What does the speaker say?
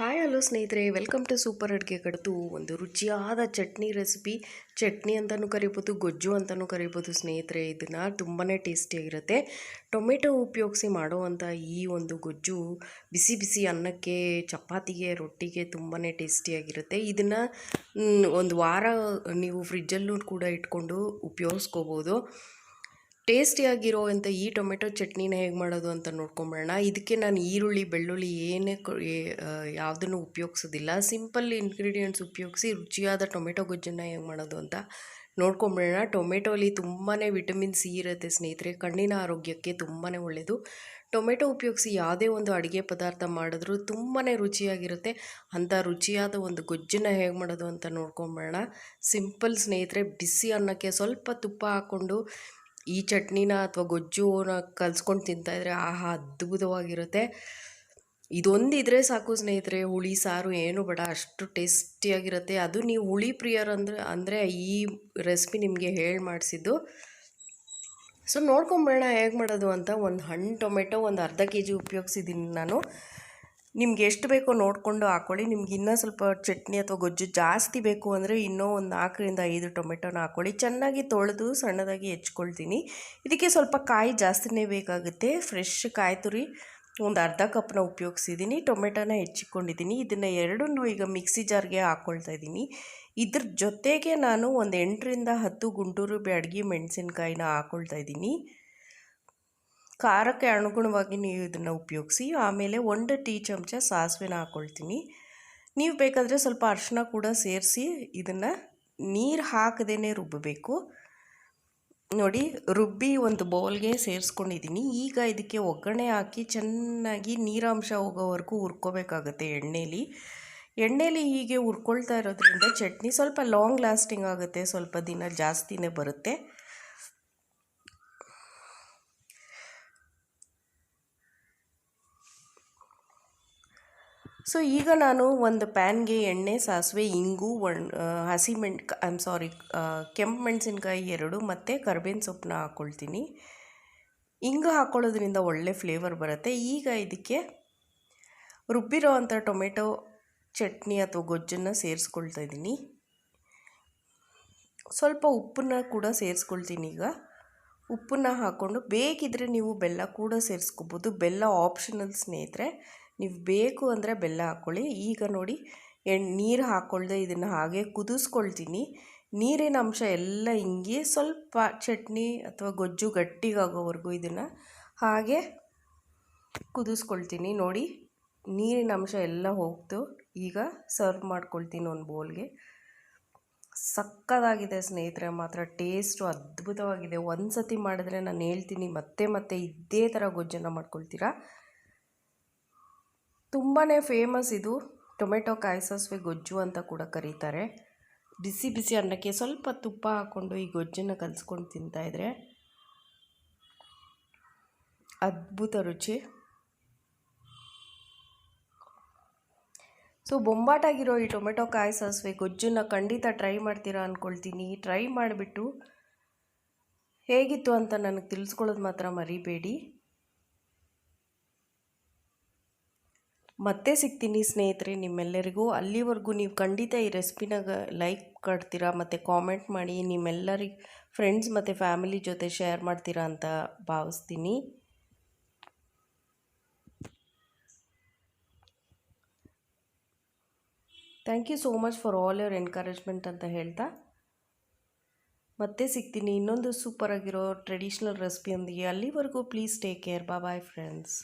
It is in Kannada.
ಹಾಯ್ ಹಲೋ ಸ್ನೇಹಿತರೆ. ವೆಲ್ಕಮ್ ಟು ಸೂಪರ್ ಅಡುಗೆ ಕಡತು ಒಂದು ರುಚಿಯಾದ ಚಟ್ನಿ ರೆಸಿಪಿ ಚಟ್ನಿ ಅಂತಲೂ ಕರಿಬೋದು, ಗೊಜ್ಜು ಅಂತಲೂ ಕರಿಬೋದು ಸ್ನೇಹಿತರೆ. ಇದನ್ನು ತುಂಬಾ ಟೇಸ್ಟಿಯಾಗಿರುತ್ತೆ ಟೊಮೆಟೊ ಉಪಯೋಗಿಸಿ ಮಾಡುವಂಥ ಈ ಒಂದು ಗೊಜ್ಜು ಬಿಸಿ ಬಿಸಿ ಅನ್ನಕ್ಕೆ, ಚಪಾತಿಗೆ, ರೊಟ್ಟಿಗೆ ತುಂಬಾ ಟೇಸ್ಟಿಯಾಗಿರುತ್ತೆ ಇದನ್ನು ಒಂದು ವಾರ ನೀವು ಫ್ರಿಜ್ಜಲ್ಲೂ ಕೂಡ ಇಟ್ಕೊಂಡು ಉಪಯೋಗಿಸ್ಕೋಬೋದು. ಟೇಸ್ಟಿಯಾಗಿರೋವಂಥ ಈ ಟೊಮೆಟೊ ಚಟ್ನಿನ ಹೇಗೆ ಮಾಡೋದು ಅಂತ ನೋಡ್ಕೊಂಬಿಡೋಣ ಇದಕ್ಕೆ ನಾನು ಈರುಳ್ಳಿ, ಬೆಳ್ಳುಳ್ಳಿ ಏನೇ ಯಾವುದನ್ನು ಉಪಯೋಗಿಸೋದಿಲ್ಲ. ಸಿಂಪಲ್ ಇಂಗ್ರೀಡಿಯೆಂಟ್ಸ್ ಉಪಯೋಗಿಸಿ ರುಚಿಯಾದ ಟೊಮೆಟೊ ಗೊಜ್ಜನ್ನು ಹೇಗೆ ಮಾಡೋದು ಅಂತ ನೋಡ್ಕೊಂಬಿಡೋಣ ಟೊಮೆಟೊಲಿ ತುಂಬಾ ವಿಟಮಿನ್ ಸಿ ಇರುತ್ತೆ ಸ್ನೇಹಿತರೆ. ಕಣ್ಣಿನ ಆರೋಗ್ಯಕ್ಕೆ ತುಂಬಾ ಒಳ್ಳೆಯದು ಟೊಮೆಟೊ ಉಪಯೋಗಿಸಿ ಯಾವುದೇ ಒಂದು ಅಡುಗೆ ಪದಾರ್ಥ ಮಾಡಿದ್ರೂ ತುಂಬಾ ರುಚಿಯಾಗಿರುತ್ತೆ. ಅಂಥ ರುಚಿಯಾದ ಒಂದು ಗೊಜ್ಜನ್ನು ಹೇಗೆ ಮಾಡೋದು ಅಂತ ನೋಡ್ಕೊಂಬಿಡೋಣ ಸಿಂಪಲ್ ಸ್ನೇಹಿತರೆ, ಬಿಸಿ ಅನ್ನಕ್ಕೆ ಸ್ವಲ್ಪ ತುಪ್ಪ ಹಾಕ್ಕೊಂಡು ಈ ಚಟ್ನಿನ ಅಥವಾ ಗೊಜ್ಜುನ ಕಲ್ಸ್ಕೊಂಡು ತಿಂತಾಯಿದ್ರೆ ಆಹಾ ಅದ್ಭುತವಾಗಿರುತ್ತೆ. ಇದೊಂದಿದ್ರೆ ಸಾಕು ಸ್ನೇಹಿತರೆ, ಹುಳಿ, ಸಾರು ಏನು ಬೇಡ, ಅಷ್ಟು ಟೇಸ್ಟಿಯಾಗಿರುತ್ತೆ. ಅದು ನೀವು ಹುಳಿ ಪ್ರಿಯರ್ ಅಂದರೆ ಅಂದರೆ ಈ ರೆಸಿಪಿ ನಿಮಗೆ ಹೇಳಿ ಮಾಡಿಸಿದ್ದು. ಸೊ ನೋಡ್ಕೊಂಬೇಡ ಹೇಗೆ ಮಾಡೋದು ಅಂತ. ಒಂದು ಹಣ್ಣು, ಟೊಮೆಟೊ, ಒಂದು ಅರ್ಧ ಕೆ ಜಿ ಉಪಯೋಗಿಸಿದ್ದೀನಿ ನಾನು. ನಿಮ್ಗೆ ಎಷ್ಟು ಬೇಕೋ ನೋಡಿಕೊಂಡು ಹಾಕ್ಕೊಳ್ಳಿ ನಿಮ್ಗೆ ಇನ್ನೂ ಸ್ವಲ್ಪ ಚಟ್ನಿ ಅಥವಾ ಗೊಜ್ಜು ಜಾಸ್ತಿ ಬೇಕು ಅಂದರೆ ಇನ್ನೂ ಒಂದು ನಾಲ್ಕರಿಂದ ಐದು ಟೊಮೆಟೊನ ಹಾಕ್ಕೊಳ್ಳಿ ಚೆನ್ನಾಗಿ ತೊಳೆದು ಸಣ್ಣದಾಗಿ ಹೆಚ್ಕೊಳ್ತೀನಿ. ಇದಕ್ಕೆ ಸ್ವಲ್ಪ ಕಾಯಿ ಜಾಸ್ತಿನೇ ಬೇಕಾಗುತ್ತೆ. ಫ್ರೆಶ್ ಕಾಯಿ ತುರಿ ಒಂದು ಅರ್ಧ ಕಪ್ನ ಉಪಯೋಗಿಸಿದ್ದೀನಿ. ಟೊಮೆಟೊನ ಹೆಚ್ಚಿಕೊಂಡಿದ್ದೀನಿ. ಇದನ್ನು ಎರಡನ್ನೂ ಈಗ ಮಿಕ್ಸಿ ಜಾರ್ಗೆ ಹಾಕ್ಕೊಳ್ತಾ ಇದ್ದೀನಿ. ಇದ್ರ ಜೊತೆಗೆ ನಾನು ಒಂದು ಎಂಟರಿಂದ ಹತ್ತು ಗುಂಟೂರು ಬ್ಯಾಡಗಿ ಮೆಣಸಿನ್ಕಾಯಿನ ಹಾಕ್ಕೊಳ್ತಾ ಇದ್ದೀನಿ. ಖಾರಕ್ಕೆ ಅನುಗುಣವಾಗಿ ನೀವು ಇದನ್ನು ಉಪಯೋಗಿಸಿ, ಆಮೇಲೆ ಒಂದು ಟೀ ಚಮಚ ಸಾಸಿವೆನ ಹಾಕ್ಕೊಳ್ತೀನಿ ನೀವು ಬೇಕಾದರೆ ಸ್ವಲ್ಪ ಅರಿಶಿನ ಕೂಡ ಸೇರಿಸಿ ಇದನ್ನು ನೀರು ಹಾಕದೇ ರುಬ್ಬಬೇಕು. ನೋಡಿ, ರುಬ್ಬಿ ಒಂದು ಬೌಲ್ಗೆ ಸೇರಿಸ್ಕೊಂಡಿದ್ದೀನಿ ಈಗ ಇದಕ್ಕೆ ಒಗ್ಗರಣೆ ಹಾಕಿ ಚೆನ್ನಾಗಿ ನೀರಾಂಶ ಹೋಗೋವರೆಗೂ ಹುರ್ಕೋಬೇಕಾಗತ್ತೆ ಎಣ್ಣೆಲಿ. ಎಣ್ಣೆಲಿ ಹೀಗೆ ಹುರ್ಕೊಳ್ತಾ ಇರೋದ್ರಿಂದ ಚಟ್ನಿ ಸ್ವಲ್ಪ ಲಾಂಗ್ ಲಾಸ್ಟಿಂಗ್ ಆಗುತ್ತೆ. ಸ್ವಲ್ಪ ದಿನ ಜಾಸ್ತಿನೇ ಬರುತ್ತೆ. ಸೊ ಈಗ ನಾನು ಒಂದು ಪ್ಯಾನ್ಗೆ ಎಣ್ಣೆ, ಸಾಸಿವೆ, ಇಂಗು, ಒಣ ಹಸಿಮೆಣ್ ಐ ಆಮ್ ಸಾರಿ ಕೆಂಪು ಮೆಣಸಿನ್ಕಾಯಿ ಎರಡು ಮತ್ತು ಕರ್ಬೇವಿನ ಸೊಪ್ಪನ್ನ ಹಾಕ್ಕೊಳ್ತೀನಿ ಇಂಗು ಹಾಕ್ಕೊಳ್ಳೋದ್ರಿಂದ ಒಳ್ಳೆ ಫ್ಲೇವರ್ ಬರುತ್ತೆ. ಈಗ ಇದಕ್ಕೆ ರುಬ್ಬಿರೋ ಅಂಥ ಟೊಮೆಟೊ, ಚಟ್ನಿ ಅಥವಾ ಗೊಜ್ಜನ್ನು ಸೇರಿಸ್ಕೊಳ್ತಾ ಇದ್ದೀನಿ. ಸ್ವಲ್ಪ ಉಪ್ಪನ್ನ ಕೂಡ ಸೇರಿಸ್ಕೊಳ್ತೀನಿ ಈಗ. ಉಪ್ಪನ್ನ ಹಾಕ್ಕೊಂಡು ಬೇಕಿದ್ರೆ ನೀವು ಬೆಲ್ಲ ಕೂಡ ಸೇರಿಸ್ಕೋಬೋದು. ಬೆಲ್ಲ ಆಪ್ಷನಲ್ ಸ್ನೇಹಿತರೆ. ನೀವು ಬೇಕು ಅಂದರೆ ಬೆಲ್ಲ ಹಾಕ್ಕೊಳ್ಳಿ ಈಗ ನೋಡಿ ಎಣ್ಣೆ ನೀರು ಹಾಕ್ಕೊಳ್ದೆ ಇದನ್ನು ಹಾಗೆ ಕುದಿಸ್ಕೊಳ್ತೀನಿ. ನೀರಿನ ಅಂಶ ಎಲ್ಲ ಹಿಂಗೆ ಸ್ವಲ್ಪ ಚಟ್ನಿ ಅಥವಾ ಗೊಜ್ಜು ಗಟ್ಟಿಗಾಗೋವರೆಗೂ ಇದನ್ನು ಹಾಗೆ ಕುದಿಸ್ಕೊಳ್ತೀನಿ. ನೋಡಿ, ನೀರಿನ ಅಂಶ ಎಲ್ಲ ಹೋಗ್ತು ಈಗ ಸರ್ವ್ ಮಾಡ್ಕೊಳ್ತೀನಿ ಒಂದು ಬೌಲ್ಗೆ. ಸಕ್ಕದಾಗಿದೆ ಸ್ನೇಹಿತರೆ, ಮಾತ್ರ ಟೇಸ್ಟು ಅದ್ಭುತವಾಗಿದೆ. ಒಂದು ಸತಿ ಮಾಡಿದ್ರೆ ನಾನು ಹೇಳ್ತೀನಿ, ಮತ್ತೆ ಮತ್ತೆ ಇದೇ ಥರ ಗೊಜ್ಜನ್ನು ಮಾಡ್ಕೊಳ್ತೀರಾ? ತುಂಬಾ ಫೇಮಸ್ ಇದು. ಟೊಮೆಟೊ ಕಾಯಿ ಸಾಸಿವೆ ಗೊಜ್ಜು ಅಂತ ಕೂಡ ಕರೀತಾರೆ. ಬಿಸಿ ಬಿಸಿ ಅನ್ನಕ್ಕೆ ಸ್ವಲ್ಪ ತುಪ್ಪ ಹಾಕ್ಕೊಂಡು ಈ ಗೊಜ್ಜನ್ನು ಕಲಿಸ್ಕೊಂಡು ತಿಂತಾಯಿದ್ರೆ ಅದ್ಭುತ ರುಚಿ. ಸೊ ಬೊಂಬಾಟಾಗಿರೋ ಈ ಟೊಮೆಟೊ ಕಾಯಿ ಸಾಸಿವೆ ಗೊಜ್ಜನ್ನು ಖಂಡಿತ ಟ್ರೈ ಮಾಡ್ತೀರಾ ಅಂದ್ಕೊಳ್ತೀನಿ ಟ್ರೈ ಮಾಡಿಬಿಟ್ಟು ಹೇಗಿತ್ತು ಅಂತ ನನಗೆ ತಿಳಿಸ್ಕೊಳ್ಳೋದು ಮಾತ್ರ ಮರಿಬೇಡಿ. ಮತ್ತೆ ಸಿಗ್ತೀನಿ ಸ್ನೇಹಿತರೆ ನಿಮ್ಮೆಲ್ಲರಿಗೂ. ಅಲ್ಲಿವರೆಗೂ ನೀವು ಖಂಡಿತ ಈ ರೆಸಿಪಿನ ಲೈಕ್ ಕಟ್ತೀರಾ ಮತ್ತು ಕಾಮೆಂಟ್ ಮಾಡಿ ನಿಮ್ಮೆಲ್ಲರಿಗೆ ಫ್ರೆಂಡ್ಸ್ ಮತ್ತು ಫ್ಯಾಮಿಲಿ ಜೊತೆ ಶೇರ್ ಮಾಡ್ತೀರಾ ಅಂತ ಭಾವಿಸ್ತೀನಿ. Thank you so much for all your encouragement ಅಂತ ಹೇಳ್ತಾ. ಮತ್ತೆ ಸಿಗ್ತೀನಿ ಇನ್ನೊಂದು ಸೂಪರ್ ಆಗಿರೋ ಟ್ರೆಡಿಷ್ನಲ್ ರೆಸಿಪಿಯೊಂದಿಗೆ. ಅಲ್ಲಿವರೆಗೂ ಪ್ಲೀಸ್ ಟೇಕ್ ಕೇರ್. ಬಾ ಬಾಯ್ ಫ್ರೆಂಡ್ಸ್.